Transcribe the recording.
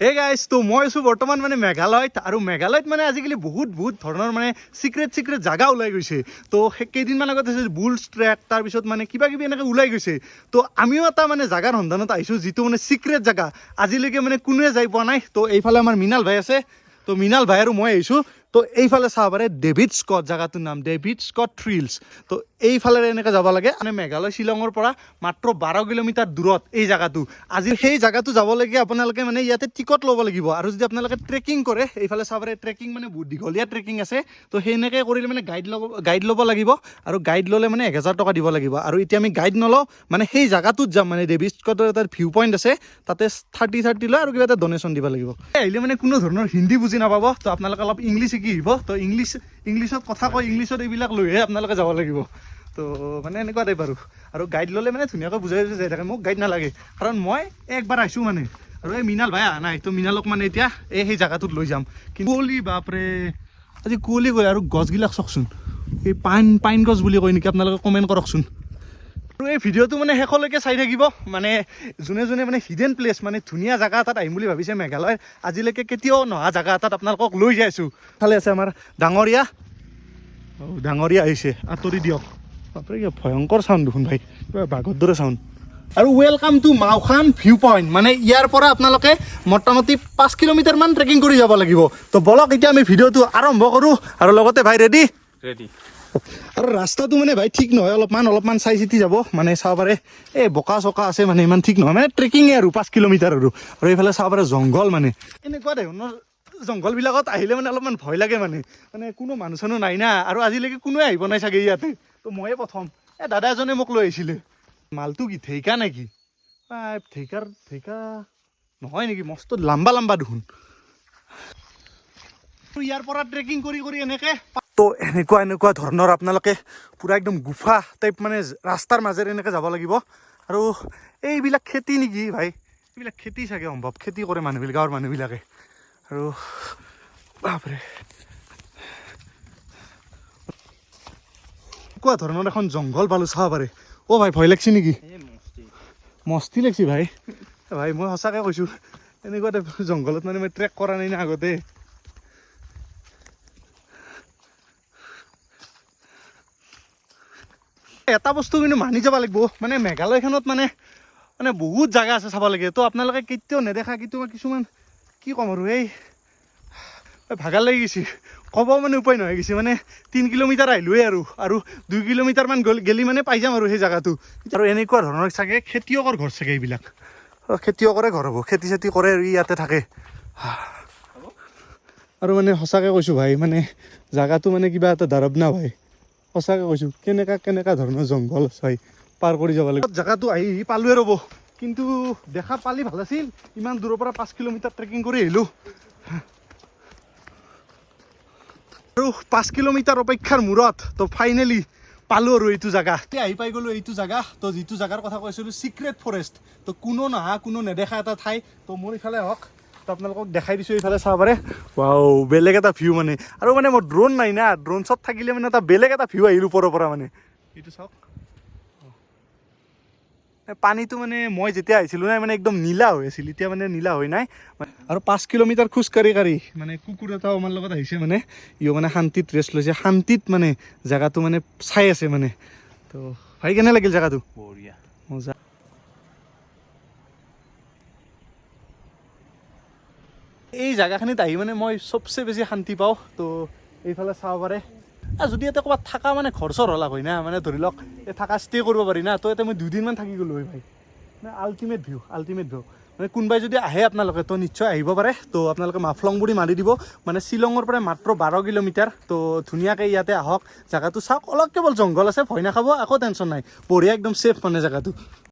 Hey guys তো মই আছোঁ বৰ্তমান মানে মেঘালয়ত আৰু মেঘালয়ত মানে আজিকালি বহুত বহুত ধৰণৰ মানে চিক্ৰেট চিক্ৰেট জাগা ওলাই গৈছে। তো সেই কেইদিনমান আগত আছে বুলছ ট্ৰেক তাৰপিছত মানে কিবা কিবি এনেকৈ ওলাই গৈছে। তো আমিও এটা মানে জাগাৰ সন্ধানত আহিছোঁ, যিটো মানে চিক্ৰেট জাগা। আজিলৈকে মানে কোনোৱে যাই পোৱা নাই। তো এইফালে আমাৰ মৃণাল ভাই আছে। তো মৃণাল ভাই আৰু মই আহিছোঁ। তো এইফালে চাব পাৰে ডেভিড স্কট, জাগাটোৰ নাম ডেভিড স্কট থ্ৰিলছ। তো এইফালেৰে এনেকৈ যাব লাগে। মানে মেঘালয়, শ্বিলঙৰ পৰা মাত্ৰ বাৰ কিলোমিটাৰ দূৰত এই জাগাটো। আজি সেই জাগাটো যাবলৈকে আপোনালোকে মানে ইয়াতে টিকট ল'ব লাগিব। আৰু যদি আপোনালোকে ট্ৰেকিং কৰে, এইফালে চাব পাৰে ট্ৰেকিং মানে বহুত দীঘলীয়া ট্ৰেকিং আছে। তো সেনেকৈ কৰিলে মানে গাইড ল'ব গাইড ল'ব লাগিব আৰু গাইড ল'লে মানে এক হেজাৰ টকা দিব লাগিব। আৰু এতিয়া আমি গাইড নলওঁ মানে সেই জাগাটোত যাম মানে ডেভিড স্কটৰ এটা ভিউ পইণ্ট আছে। তাতে থাৰ্টি থাৰ্টি লয় আৰু কিবা এটা ডনেশ্যন দিব লাগিব। আহিলে মানে কোনো ধৰণৰ হিন্দী বুজি নাপাব। তো আপোনালোকে অলপ ইংলিছ শিকি আহিব তো ইংলিছ ইংলিছত কথা কয় ইংলিছত এইবিলাক লৈহে আপোনালোকে যাব লাগিব। তো মানে এনেকুৱা টাইপ আৰু। আৰু গাইড ল'লে মানে ধুনীয়াকৈ বুজাই বুজাই যাই থাকে। মোক গাইড নালাগে। কাৰণ মই একবাৰ আহিছোঁ মানে। আৰু এই মৃণাল ভাই অহা নাই। তো মৃণালক মানে এতিয়া এই সেই জাগাটোত লৈ যাম। কুঁৱলী, বাপৰে! আজি কুঁৱলী কয় আৰু গছবিলাক চাওকচোন। এই পাইন পাইন গছ বুলি কয় নেকি? আপোনালোকে কমেণ্ট কৰকচোন। আৰু এই ভিডিঅ'টো মানে শেষলৈকে চাই থাকিব। মানে যোনে যোনে মানে হিডেন প্লেচ মানে ধুনীয়া জেগা এটাত আহিম বুলি ভাবিছে মেঘালয়, আজিলৈকে কেতিয়াও নহা জেগা এটাত আপোনালোকক লৈ যাইছোঁ ফালে আছে আমাৰ ডাঙৰীয়া। ডাঙৰীয়া আহিছে। আঁতৰি দিয়ক। বাপৰে ভয়ংকৰ চাউণ্ড দেখোন ভাই। বাঘৰ দৰে চাউণ্ড আৰু welcome to Mawkhan view point মানে ইয়াৰ পৰা আপোনালোকে মোটামুটি পাঁচ কিলোমিটাৰমান ট্ৰেকিং কৰি যাব লাগিব। তো বলক, এতিয়া আমি ভিডিঅ'টো আৰম্ভ কৰোঁ। আৰু লগতে ভাই ৰেডি ৰেডি আৰু ৰাস্তাটো মানে ভাই ঠিক নহয়, অলপমান অলপমান চাই চিতি যাব। মানে চাব পাৰে এই বোকা চকা আছে মানে ইমান ঠিক নহয়। মানে ট্ৰেকিঙে আৰু, পাঁচ কিলোমিটাৰ আৰু। আৰু এইফালে চাব পাৰে জংঘল মানে। এনেকুৱা ধৰণৰ জংঘলবিলাকত আহিলে মানে অলপমান ভয় লাগে মানে। মানে কোনো মানুহ চানুহ নাই না। আৰু আজিলৈকে কোনোৱে আহিব নাই চাগে ইয়াতে। তো ময়ে প্ৰথম। এই দাদা এজনে মোক লৈ আহিছিলে। মালটো কি ঠেইকা নেকি? ঠেইকাৰ ঠেইকা নহয় নেকি? মস্ত লাম্বা লাম্বা দেখোন। ইয়াৰ পৰা ট্ৰেকিং কৰি কৰি এনেকে তো এনেকুৱা এনেকুৱা ধৰণৰ আপোনালোকে পূৰা একদম গুফা টাইপ মানে ৰাস্তাৰ মাজেৰে এনেকৈ যাব লাগিব। আৰু এইবিলাক খেতি নেকি ভাই? এইবিলাক খেতি চাগে সম্ভৱ। খেতি কৰে মানুহবিলাক গাঁৱৰ মানুহবিলাকে। আৰু বাপৰে। এনেকুৱা ধৰণৰ এখন জংঘল পালোঁ চাব পাৰে। অ' ভাই ভয় লাগছি নেকি? মস্তি। লাগছি ভাই। ভাই মই সঁচাকৈ কৈছোঁ এনেকুৱা টাইপ জংঘলত মানে মই ট্ৰেক কৰা নাই না আগতে। এটা বস্তু কিন্তু মানি যাব লাগিব। মানে মেঘালয়খনত মানে মানে বহুত জাগা আছে চাব লাগে। তো আপোনালোকে কেতিয়াও নেদেখা কেতিয়াবা কিছুমান, কি ক'ম আৰু এই ভাগাৰ লাগি গৈছে। ক'ব মানে উপায় নহয়, গৈছে মানে তিনি কিলোমিটাৰ আহিলোৱে আৰু আৰু দুই কিলোমিটাৰমান গ'ল, গেলি মানে পাই যাম আৰু সেই জেগাটো। আৰু এনেকুৱা ধৰণৰ চাগে খেতিয়কৰ ঘৰ চাগে এইবিলাক। খেতিয়কৰে ঘৰ হ'ব, খেতি চেতি কৰে আৰু ইয়াতে থাকে। আৰু মানে সঁচাকৈ কৈছোঁ ভাই মানে জেগাটো মানে কিবা এটা দাৰৱ না ভাই। সঁচাকৈ কৈছোঁ, কেনেকা কেনেকা ধৰণৰ জংঘল আছে পাৰ কৰি যাব লাগিব। জেগাটো আহি পালোৱে ৰ'ব, কিন্তু দেখা পালি ভালো আছিল, ইমান দূৰৰ পৰা পাঁচ কিলোমিটাৰ ট্ৰেকিং কৰি আহিলোঁ। আৰু পাঁচ কিলোমিটাৰ অপেক্ষাৰ মূৰত, তো ফাইনেলি পালোঁ আৰু এইটো জেগা। এতিয়া আহি পাই গ'লোঁ এইটো জেগা, তো যিটো জেগাৰ কথা কৈছিলোঁ চিক্ৰেট ফৰেষ্ট তো কোনো নহা, কোনো নেদেখা এটা ঠাই, তো মোৰ ইফালে হওক তো আপোনালোকক দেখাই দিছোঁ এইফালে চাব পাৰে ৱাও বেলেগ এটা ভিউ মানে। আৰু মানে মোৰ ড্ৰোন নাই না ড্ৰোন শ্বট থাকিলে মানে এটা বেলেগ এটা ভিউ আহিল ওপৰৰ পৰা মানে। এইটো চাওক। পানীটো মানে মই যেতিয়া আহিছিলোঁ নাই মানে একদম নীলা হৈ আছিল এতিয়া মানে নীলা হৈ নাই। আৰু পাঁচ কিলোমিটাৰ খোজ কাঢ়ি কাঢ়ি মানে কুকুৰ এটাও আমাৰ লগত আহিছে মানে। ইও মানে শান্তিত ৰেষ্ট লৈছে শান্তিত মানে জেগাটো মানে চাই আছে মানে। তো ভাই কেনে লাগিল জেগাটো? বঢ়িয়া। মজা। এই জেগাখিনিত আহি মানে মই চবচে বেছি শান্তি পাওঁ, তো এইফালে চাব পাৰে। যদি ইয়াতে ক'ৰবাত থকা মানে ঘৰ চৰ হ'লা হয় না মানে ধৰি লওক থকা ষ্টে কৰিব পাৰি না, তো ইয়াতে মই দুদিনমান থাকি গ'লোঁ হয় ভাই। মানে আল্টিমেট ভিউ আল্টিমেট ভিউ মানে কোনোবাই যদি আহে আপোনালোকে, তো নিশ্চয় আহিব পাৰে। তো আপোনালোকে মাফলং মাৰি দিব। মানে শ্বিলঙৰ পৰা মাত্ৰ বাৰ কিলোমিটাৰ, তো ধুনীয়াকৈ ইয়াতে আহক। জেগাটো চাওক, অলপ কেৱল জংঘল আছে, ভয় নাখাব, একো টেনশ্যন নাই। বঢ়িয়া, একদম ছেফ মানে জেগাটো।